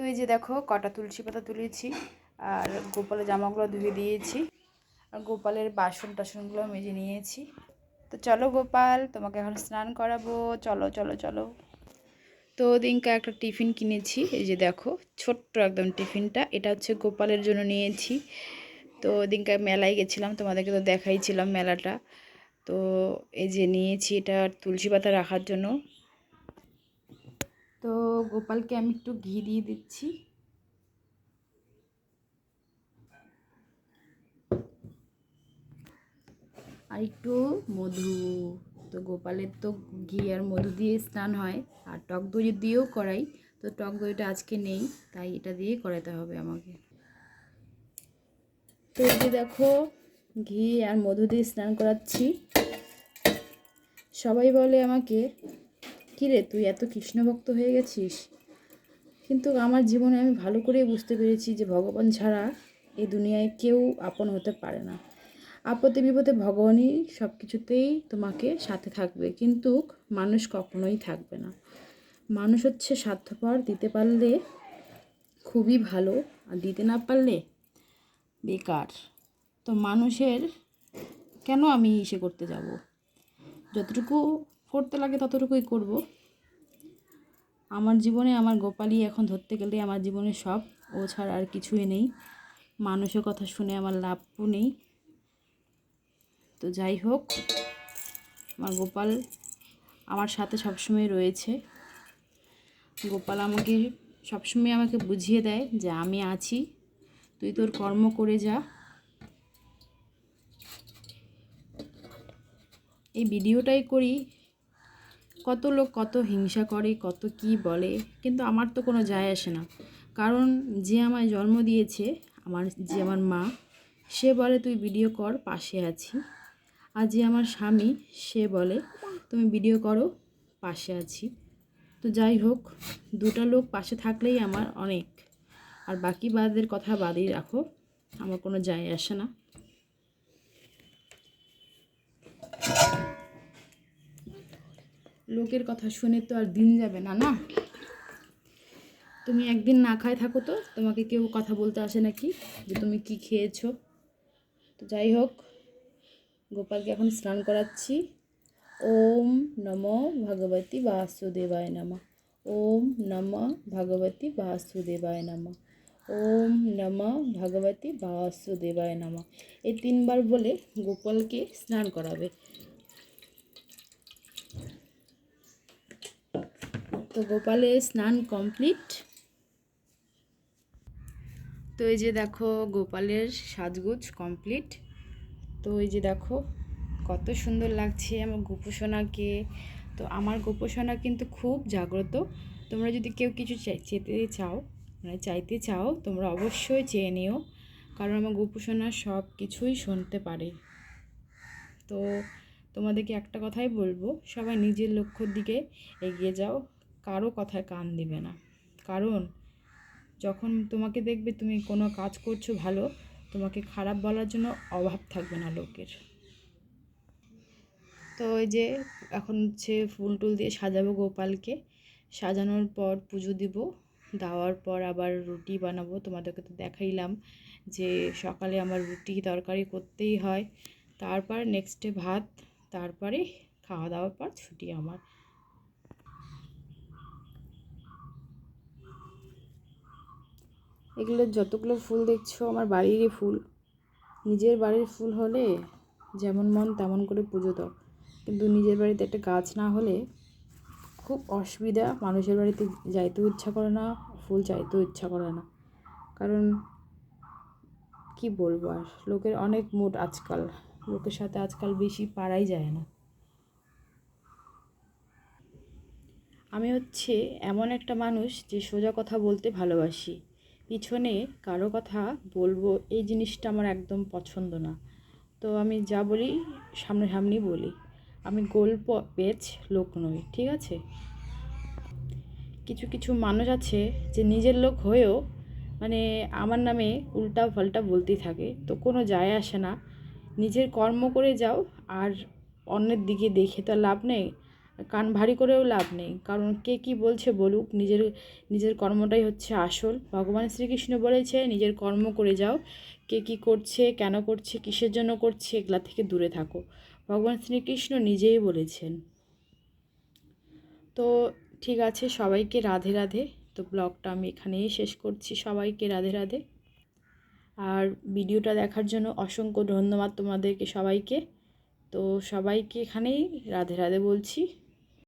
তো এই যে দেখো, কটা তুলসী পাতা তুলেছি আর গোপালের জামাগুলো ধুয়ে দিয়েছি। আর গোপালের বাসন টাসনগুলো মেজে নিয়েছি। তো চলো গোপাল, তোমাকে এখন স্নান করাবো। চলো চলো চলো। তো দিনকা একটা টিফিন কিনেছি, এই যে দেখো, ছোট্ট একদম টিফিনটা। এটা হচ্ছে গোপালের জন্য নিয়েছি। তো দিনকা মেলায় গেছিলাম, তোমাদেরকে তো দেখাইছিলাম মেলাটা। তো এই যে নিয়েছি এটা তুলসী পাতা রাখার জন্য। তো গোপালকে আমি একটু ঘি দিয়ে দিচ্ছি। আর একটু মধু, তো গোপালের তো ঘি আর মধু দিয়ে স্নান হয়, আর টক দই দিয়েও করাই, তো টক দইটা আজকে নেই, তাই এটা দিয়েই করাতে হবে আমাকে। তো এই দেখো, ঘি আর মধু দিয়ে স্নান করাচ্ছি। সবাই বলে আমাকে কিরে, তুই এত কৃষ্ণভক্ত হয়ে গেছিস? কিন্তু আমার জীবনে আমি ভালো করেই বুঝতে পেরেছি যে ভগবান ছাড়া এই দুনিয়ায় কেউ আপন হতে পারে না। আপদে বিপদে ভগবানই সব কিছুতেই তোমাকে সাথে থাকবে, কিন্তু মানুষ কখনোই থাকবে না। মানুষ হচ্ছে স্বার্থপর, দিতে পারলে খুবই ভালো, আর দিতে না পারলে বেকার। তো মানুষের কেন আমি ইসে করতে যাব? যতটুকু করতে লাগে ততটুকুই করব। আমার জীবনে আমার গোপালই এখন ধরতে গেলে আমার জীবনে সব। ও ছাড়া আর কিছুই নেই। মানুষের কথা শুনে আমার লাভও নেই। তো যাই হোক, আমার গোপাল আমার সাথে সবসময় রয়েছে। গোপাল আমাকে সবসময় আমাকে বুঝিয়ে দেয় যে আমি আছি, তুই তোর কর্ম করে যা। এই ভিডিওটাই করি কত লোক কত হিংসা করে, কত কি বলে, কিন্তু আমার তো কোনো যায় আসে না। কারণ যে আমায় জন্ম দিয়েছে, আমার যে আমার মা, সে বলে, তুই ভিডিও কর, পাশে আছি। আর যে আমার স্বামী, সে বলে, তুমি ভিডিও করো, পাশে আছি। তো যাই হোক, দুটো লোক পাশে থাকলেই আমার অনেক। আর বাকি বাদের কথা বাদই রাখো, আমার কোনো যায় আসে না। লোকের কথা শুনে তো আর দিন যাবে না না? তুমি একদিন না খায় থাকো তো, তোমাকে কেউ কথা বলতে আসে নাকি যে তুমি কি খেয়েছো? তো যাই হোক, গোপালকে এখন স্নান করাচ্ছি। ওম নম ভগবতী বাসুদেবায় নম। ওম নম ভগবতী বাসুদেবায় নম। ওম নম ভগবতী বাসুদেবায় নম। এই তিনবার বলে গোপালকে স্নান করাবে। তো গোপালের স্নান কমপ্লিট। তো এই যে দেখো গোপালের সাজগুজ কমপ্লিট। তো এই যে দেখো কত সুন্দর লাগছে আমার গোপোষণাকে তো আমার গোপোষণা কিন্তু খুব জাগ্রত। তোমরা যদি কেউ কিছু চেতে চাও মানে চাইতে চাও, তোমরা অবশ্যই চেয়ে নিও। কারণ আমার গোপোষণা সব কিছুই শুনতে পারে। তো তোমাদেরকে একটা কথাই বলব, সবাই নিজের লক্ষ্যর দিকে এগিয়ে যাও। কারও কথায় কান দিবে না। কারণ, যখন তোমাকে দেখবে তুমি কোনো কাজ করছ ভালো, তোমাকে খারাপ বলার জন্য অভাব থাকবে না লোকের। তো ওই যে এখন হচ্ছে ফুল টুল দিয়ে সাজাবো গোপালকে। সাজানোর পর পুজো দিব, দেওয়ার পর আবার রুটি বানাবো। তোমাদেরকে তো দেখাইলাম যে সকালে আমার রুটি তরকারি করতেই হয়। তারপর নেক্সটে ভাত, তারপরে খাওয়া দাওয়ার পর ছুটি আমার। এগুলো যতগুলো ফুল দেখছ, আমার বাড়িরই ফুল। নিজের বাড়ির ফুল হলে যেমন মন তেমন করে পুজো দাও। কিন্তু নিজের বাড়িতে একটা গাছ না হলে খুব অসুবিধা। মানুষের বাড়িতে যাইতেও ইচ্ছা করে না, ফুল চাইতেও ইচ্ছা করে না। কারণ কি বলব আর, লোকের অনেক মুড আজকাল। লোকের সাথে আজকাল বেশি পারাই যায় না। আমি হচ্ছে এমন একটা মানুষ যে সোজা কথা বলতে ভালোবাসি। পিছনে কারও কথা বলব, এই জিনিসটা আমার একদম পছন্দ না। তো আমি যা বলি সামনাসামনি বলি। আমি গল্প পেজ লোক নই, ঠিক আছে? কিছু কিছু মানুষ আছে যে নিজের লোক হয়েও মানে আমার নামে উল্টা পাল্টা বলতেই থাকে। তো কোনো যায় আসে না। নিজের কর্ম করে যাও, আর অন্যের দিকে দেখে তো লাভ নেই। কান ভারী করেও লাভ নেই। কারণ কে কি বলছে বলুক, নিজের নিজের কর্মটাই হচ্ছে আসল। ভগবান শ্রীকৃষ্ণ বলেছে, নিজের কর্ম করে যাও। কে কি করছে, কেন করছে, কিসের জন্য করছে, এগুলা থেকে দূরে থাকো। ভগবান শ্রীকৃষ্ণ নিজেই বলেছেন। তো ঠিক আছে, সবাইকে রাধে রাধে। তো ব্লগটা আমি এখানেই শেষ করছি। সবাইকে রাধে রাধে। আর ভিডিওটা দেখার জন্য অসংখ্য ধন্যবাদ তোমাদেরকে সবাইকে। তো সবাইকে এখানেই রাধে রাধে বলছি।